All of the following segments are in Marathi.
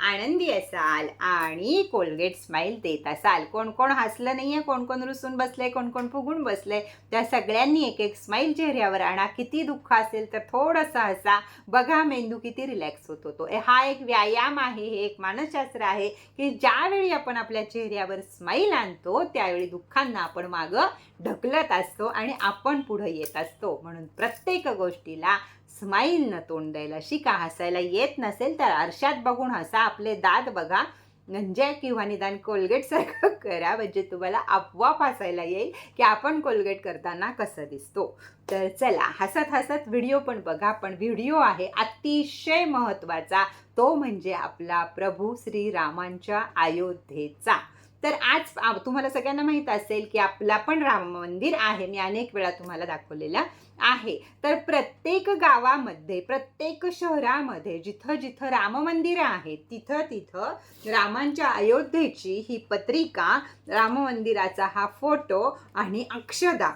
आनंदी असाल आणि कोलगेट स्माईल देत असाल. कोण कोण हसलं नाही आहे कोण कोण रुसून बसले कोण कोण फुगून बसले त्या सगळ्यांनी एक एक स्माईल चेहऱ्यावर आणा. किती दुःख असेल तर थोडंसं हसा. बघा मेंदू किती रिलॅक्स होत होतो. हा एक व्यायाम आहे हे एक मानसशास्त्र आहे की ज्यावेळी आपण आपल्या चेहऱ्यावर स्माईल आणतो त्यावेळी दुःखांना आपण मागं ढकलत असतो आणि आपण पुढं येत असतो. म्हणून प्रत्येक गोष्टीला स्माईलनं तोंड द्यायला. शिका हसायला येत नसेल तर आरशात बघून हसा. आपले दात बघा. म्हणजे किंवा निदान कोलगेटसारखं करा म्हणजे तुम्हाला आपोआप हसायला येईल की आपण कोलगेट करताना कसं दिसतो. तर चला हसत हसत व्हिडिओ पण बघा पण व्हिडिओ आहे अतिशय महत्त्वाचा. तो म्हणजे आपला प्रभू श्रीरामांच्या अयोध्येचा. तर आज तुम्हाला सगळ्यांना माहीत असेल की आपला पण राम मंदिर आहे. मी अनेक वेळा तुम्हाला दाखवलेला आहे. तर प्रत्येक गावामध्ये प्रत्येक शहरामध्ये जिथं जिथं राम मंदिरं आहेत तिथं तिथं रामांच्या अयोध्येची ही पत्रिका राम मंदिराचा हा फोटो आणि अक्षदा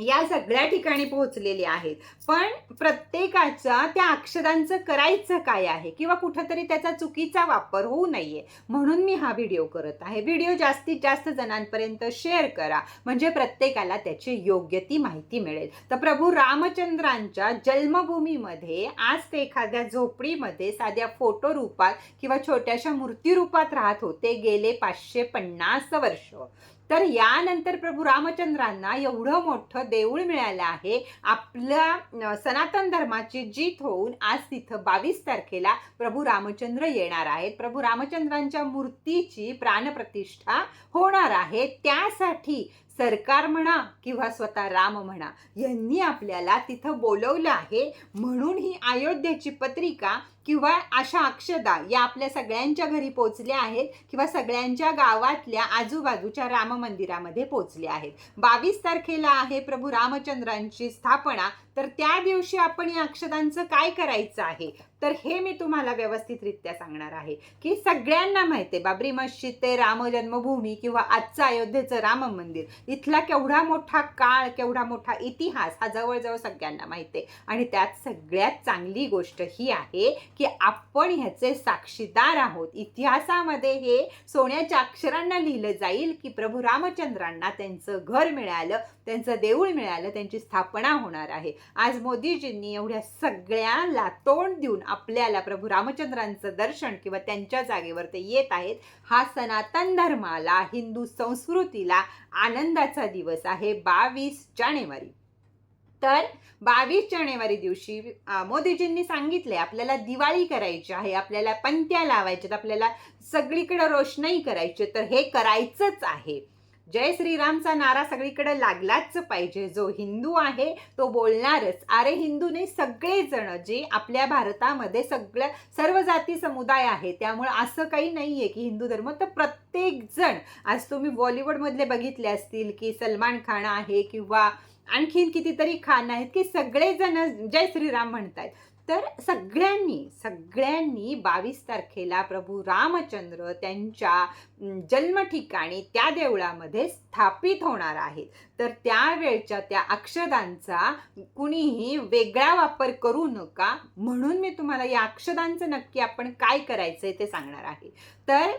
या सगळ्या ठिकाणी पोहोचलेले आहेत. पण प्रत्येकाचा त्या अक्षरांचं करायचं काय आहे? किंवा कुठंतरी त्याचा चुकीचा वापर होऊ नये. म्हणून मी हा व्हिडिओ करत आहे. व्हिडिओ जास्तीत जास्त जणांपर्यंत शेअर करा. म्हणजे प्रत्येकाला त्याची योग्य ती माहिती मिळेल. तर प्रभू रामचंद्रांच्या जन्मभूमीमध्ये आज ते एखाद्या झोपडीमध्ये साध्या फोटो रूपात किंवा छोट्याशा मूर्ती रूपात राहत होते गेले पाचशे पन्नास वर्ष. तर यानंतर प्रभू रामचंद्रांना एवढं मोठं देऊळ मिळालं आहे. आपल्या सनातन धर्माची जीत होऊन आज तिथं बावीस तारखेला प्रभू रामचंद्र येणार आहेत. प्रभू रामचंद्रांच्या मूर्तीची प्राणप्रतिष्ठा होणार आहे. त्यासाठी सरकार म्हणा किंवा स्वतः राम म्हणा यांनी आपल्याला तिथं बोलवलं आहे. म्हणून ही अयोध्येची पत्रिका किंवा अशा अक्षदा या आपल्या सगळ्यांच्या घरी पोचल्या आहेत किंवा सगळ्यांच्या गावातल्या आजूबाजूच्या राम मंदिरामध्ये पोचल्या आहेत. बावीस तारखेला आहे प्रभू रामचंद्रांची स्थापना. तर त्या दिवशी आपण या अक्षदांचं काय करायचं आहे? तर हे मी तुम्हाला व्यवस्थितरित्या सांगणार आहे की सगळ्यांना माहिती आहे बाबरी मस्जिद ते राम जन्मभूमी किंवा आजचं अयोध्येचं राम मंदिर. इथला केवढा मोठा काळ केवढा मोठा इतिहास हा जवळजवळ सगळ्यांना माहिती आहे. आणि त्यात सगळ्यात चांगली गोष्ट ही आहे की आपण ह्याचे साक्षीदार आहोत. इतिहासामध्ये हे सोन्याच्या अक्षरांना लिहिलं जाईल की प्रभू रामचंद्रांना त्यांचं घर मिळालं त्यांचं देऊळ मिळालं त्यांची स्थापना होणार आहे. आज मोदीजींनी एवढ्या सगळ्याला तोंड देऊन आपल्याला प्रभू रामचंद्रांचं दर्शन किंवा त्यांच्या जागेवर ते येत आहेत. हा सनातन धर्माला हिंदू संस्कृतीला आनंदाचा दिवस आहे. बावीस जानेवारी. तर बावीस जानेवारी दिवशी मोदीजींनी सांगितले आपल्याला दिवाळी करायची आहे आपल्याला पंत्या लावायच्यात आपल्याला सगळीकडे रोषणाई करायची तर हे करायचंच आहे. जय श्रीरामचा नारा सगळीकडे लागलाच पाहिजे. जो हिंदू आहे तो बोलणारच. अरे हिंदूने सगळेजण जे आपल्या भारतामध्ये सगळ्या सर्व जाती समुदाय आहे त्यामुळे असं काही नाही आहे की हिंदू धर्म. तर प्रत्येक जण आज तुम्ही बॉलिवूडमधले बघितले असतील की सलमान खान आहे किंवा आणखीन कितीतरी खान आहेत की सगळेजण जय श्रीराम म्हणतायत. तर सगळ्यांनी सगळ्यांनी बावीस तारखेला प्रभू रामचंद्र त्यांच्या जन्मठिकाणी त्या देवळामध्ये स्थापित होणार आहेत. तर त्यावेळच्या त्या अक्षदांचा कुणीही वेगळा वापर करू नका म्हणून मी तुम्हाला या अक्षदांचं नक्की आपण काय करायचं आहे ते सांगणार आहे. तर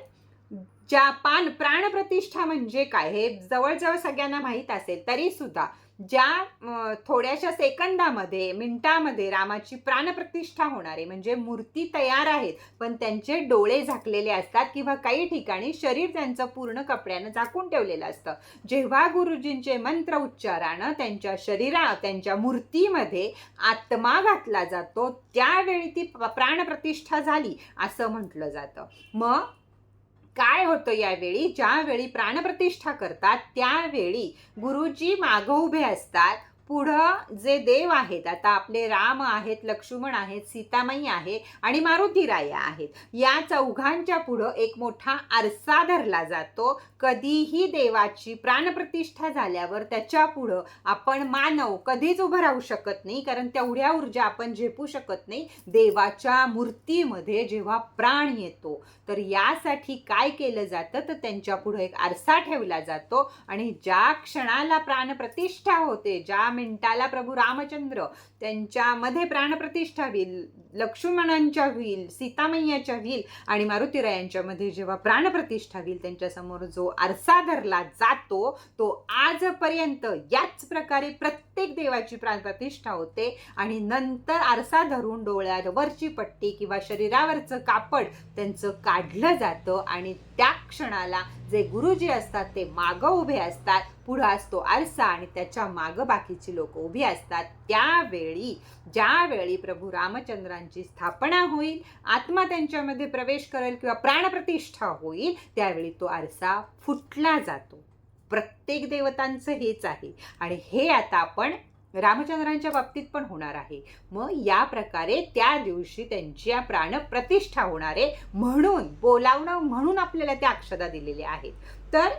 ज्या पान प्राणप्रतिष्ठा म्हणजे काय हे जवळजवळ सगळ्यांना माहीत असेल तरीसुद्धा ज्या थोड्याशा सेकंदामध्ये मिनिटामध्ये रामाची प्राणप्रतिष्ठा होणार आहे म्हणजे मूर्ती तयार आहेत पण त्यांचे डोळे झाकलेले असतात किंवा काही ठिकाणी शरीर त्यांचं पूर्ण कपड्यानं झाकून ठेवलेलं असतं. जेव्हा गुरुजींचे मंत्र उच्चारानं त्यांच्या शरीरा त्यांच्या मूर्तीमध्ये आत्मा घातला जातो त्यावेळी ती प- प्राणप्रतिष्ठा झाली असं म्हटलं जातं. मग काय होतं यावेळी? ज्यावेळी प्राणप्रतिष्ठा करतात त्यावेळी गुरुजी मागं उभे असतात. पुढं जे देव आहेत आता आपले राम आहेत लक्ष्मण आहेत सीतामाई आहे आणि मारुतीराया आहेत या चौघांच्या पुढं एक मोठा आरसा धरला जातो. कधीही देवाची प्राणप्रतिष्ठा झाल्यावर त्याच्या पुढं आपण मानव कधीच उभं राहू शकत नाही कारण तेवढ्या ऊर्जा आपण झेपू शकत नाही. देवाच्या मूर्तीमध्ये जेव्हा प्राण येतो तर यासाठी काय केलं जातं? तर त्यांच्या पुढं एक आरसा ठेवला जातो आणि ज्या क्षणाला प्राणप्रतिष्ठा होते ज्या मिनिटाला प्रभू रामचंद्र त्यांच्यामध्ये प्राणप्रतिष्ठा होईल लक्ष्मणांच्या होईल सीतामय्याच्या होईल आणि मारुतीरायांच्यामध्ये यांच्यामध्ये जेव्हा प्राणप्रतिष्ठा होईल त्यांच्यासमोर जो आरसा धरला जातो तो आजपर्यंत याच प्रकारे प्रत्येक देवाची प्राणप्रतिष्ठा होते आणि नंतर आरसा धरून डोळ्यात वरची पट्टी किंवा शरीरावरचं कापड त्यांचं काढलं जातं आणि त्या क्षणाला जे गुरुजी असतात ते मागं उभे असतात पुढं असतो. आरसा आणि त्याच्या मागं बाकीची लोक उभी असतात. त्यावेळी ज्यावेळी प्रभू रामचंद्रांची स्थापना होईल आत्मा त्यांच्यामध्ये प्रवेश करेल किंवा प्राणप्रतिष्ठा होईल त्यावेळी तो आरसा फुटला जातो. प्रत्येक देवतांचं हेच आहे. आणि हे आता आपण रामचंद्रांच्या बाबतीत पण होणार आहे. मग या प्रकारे त्या दिवशी त्यांची प्राण प्रतिष्ठा होणार आहे म्हणून बोलावणं म्हणून आपल्याला त्या अक्षदा दिलेल्या आहेत. तर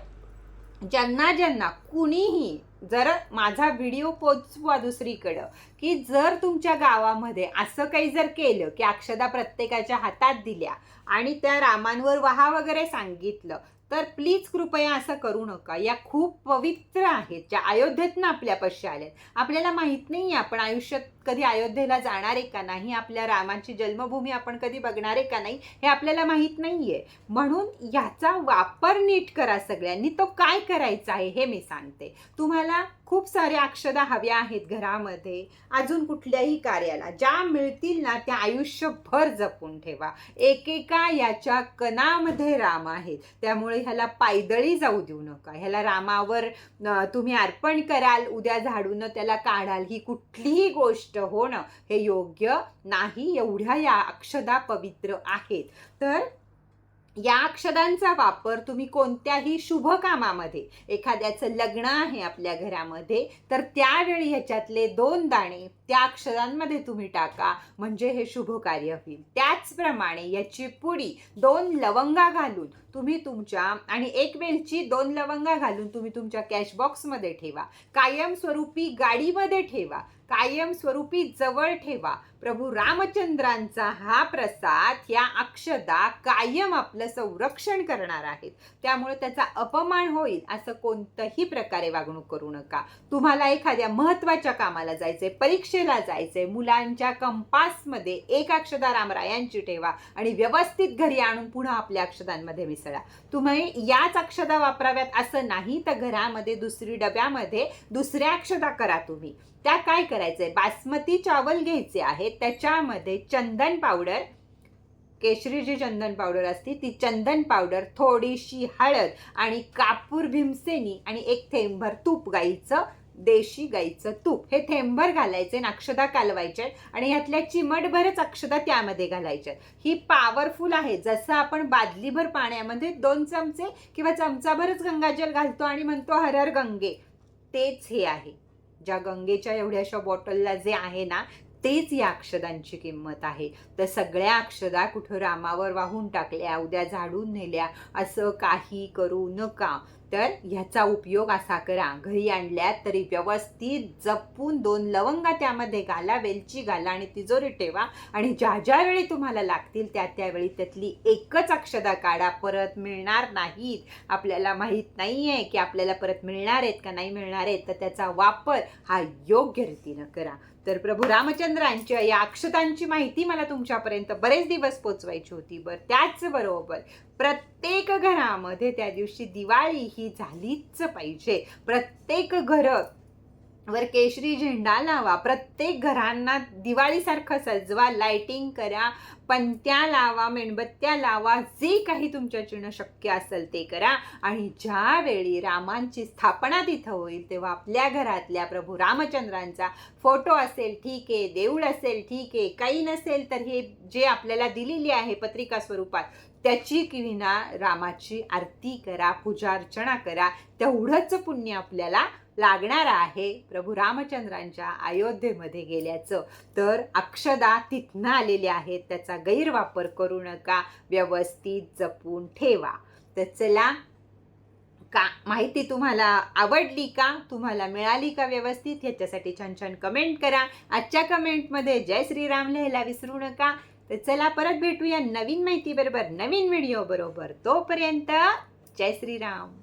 ज्यांना ज्यांना कुणीही जर माझा व्हिडिओ पोचवा दुसरीकडं की जर तुमच्या गावामध्ये असं काही जर केलं की अक्षदा प्रत्येकाच्या हातात दिल्या आणि त्या रामांवर वहा वगैरे सांगितलं तर प्लीज कृपया असं करू नका. या खूप पवित्र आहेत ज्या अयोध्येतनं आपल्यापाशी आल्यात. आपल्याला माहीत नाही आपण आयुष्यात कधी अयोध्येला जाणार आहे का नाही आपल्या रामाची जन्मभूमी आपण कधी बघणार आहे का नाही हे आपल्याला माहीत नाही आहे म्हणून याचा वापर नीट करा सगळ्यांनी. तो काय करायचा आहे हे मी सांगते. तुम्हाला खूप साऱ्या अक्षदा हव्या आहेत घरामध्ये. अजून कुठल्याही कार्याला ज्या मिळतील ना त्या आयुष्यभर जपून ठेवा. एकेका याच्या कणामध्ये राम आहेत. त्यामुळे ह्याला पायदळी जाऊ देऊ नका. ह्याला रामावर तुम्ही अर्पण कराल उद्या झाडून त्याला काढाल. ही कुठलीही गोष्ट होणं हे योग्य नाही. एवढ्या या अक्षदा पवित्र आहेत. तर या अक्षदांचा वापर तुम्ही कोणत्याही शुभ कामामध्ये एखाद्याचं लग्न आहे आपल्या घरामध्ये तर त्यावेळी ह्याच्यातले दोन दाणे त्या अक्षरांमध्ये तुम्ही टाका म्हणजे हे शुभ कार्य होईल. त्याचप्रमाणे याची पुडी दोन लवंगा घालून तुम्ही तुमच्या आणि एक वेलची दोन लवंगा घालून तुम्ही तुमच्या कॅश बॉक्समध्ये ठेवा. कायमस्वरूपी गाडीमध्ये ठेवा. कायमस्वरूपी जवळ ठेवा. प्रभू रामचंद्रांचा हा प्रसाद या अक्षदा कायम आपलं संरक्षण करणार आहेत. त्यामुळे त्याचा अपमान होईल असं कोणतंही प्रकारे वागणूक करू नका. तुम्हाला एखाद्या महत्त्वाच्या कामाला जायचंय परीक्षेला जायचंय मुलांच्या कंपासमध्ये एक अक्षदा रामरायांची ठेवा आणि व्यवस्थित घरी आणून पुन्हा आपल्या अक्षदांमध्ये मिसळा तुम्ही याच अक्षदा वापराव्यात असं नाही तर घरामध्ये दुसरी डब्यामध्ये दुसऱ्या अक्षदा करा तुम्ही. त्या काय करायचंय? बासमती चावल घ्यायचे आहे त्याच्यामध्ये चंदन पावडर केशरी जी चंदन पावडर असते ती चंदन पावडर थोडीशी हळद आणि कापूर भीमसेनी आणि एक थेंबभर तूप गाईचं देशी गाईचं तूप. हे थेंबर घालायचे अक्षदा कालवायचे आणि ह्यातल्या चिमटभरच अक्षदा त्यामध्ये घालायच्या ही पॉवरफुल आहे. जसं आपण बादलीभर पाण्यामध्ये दोन चमचे किंवा चमचाभरच गंगाजल घालतो आणि म्हणतो हर हर गंगे. तेच हे आहे. ज्या गंगेच्या एवढ्याशा बॉटलला जे आहे ना तेच या अक्षदांची किंमत आहे. तर सगळ्या अक्षदा कुठं रामावर वाहून टाकल्या उद्या झाडून नेल्या असं काही करू नका. तर ह्याचा उपयोग असा करा. घरी आणल्यात तरी व्यवस्थित जपून दोन लवंगा त्यामध्ये घाला वेलची घाला आणि तिजोरी ठेवा. आणि ज्या ज्या वेळी तुम्हाला लागतील त्या त्यावेळी त्यातली एकच अक्षदा काढा. परत मिळणार नाहीत. आपल्याला माहीत नाही आहे की आपल्याला परत मिळणार आहेत का नाही मिळणार आहेत. तर त्याचा वापर हा योग्य रीतीनं करा. तर प्रभू रामचंद्रांच्या या अक्षतांची माहिती मला तुमच्यापर्यंत बरेच दिवस पोचवायची होती बरं त्याचबरोबर प्रत्येक घरामध्ये त्या दिवशी दिवाळी ही झालीच पाहिजे. प्रत्येक घरं वर केशरी झेंडा लावा. प्रत्येक घरांना दिवाळीसारखं सजवा लायटिंग करा पंत्या लावा मेणबत्त्या लावा जे काही तुमच्याकडनं शक्य असेल ते करा. आणि ज्यावेळी रामांची स्थापना तिथं होईल तेव्हा आपल्या घरातल्या प्रभू रामचंद्रांचा फोटो असेल ठीक आहे देऊळ असेल ठीक आहे काही नसेल तर हे जे आपल्याला दिलेली आहे पत्रिका स्वरूपात त्याची किविना रामाची आरती करा पूजा अर्चना करा. तेवढंच पुण्य आपल्याला लागणार आहे प्रभू रामचंद्रांच्या अयोध्येमध्ये गेल्याचं. तर अक्षदा तिथनं आलेल्या आहेत. त्याचा गैरवापर करू नका. व्यवस्थित जपून ठेवा. तर चला का माहिती तुम्हाला आवडली का? तुम्हाला मिळाली का व्यवस्थित? ह्याच्यासाठी छान छान कमेंट करा. आजच्या कमेंटमध्ये जय श्रीराम लिहायला विसरू नका. तर चला परत भेटूया नवीन माहितीबरोबर नवीन व्हिडिओ बरोबर. तोपर्यंत जय श्रीराम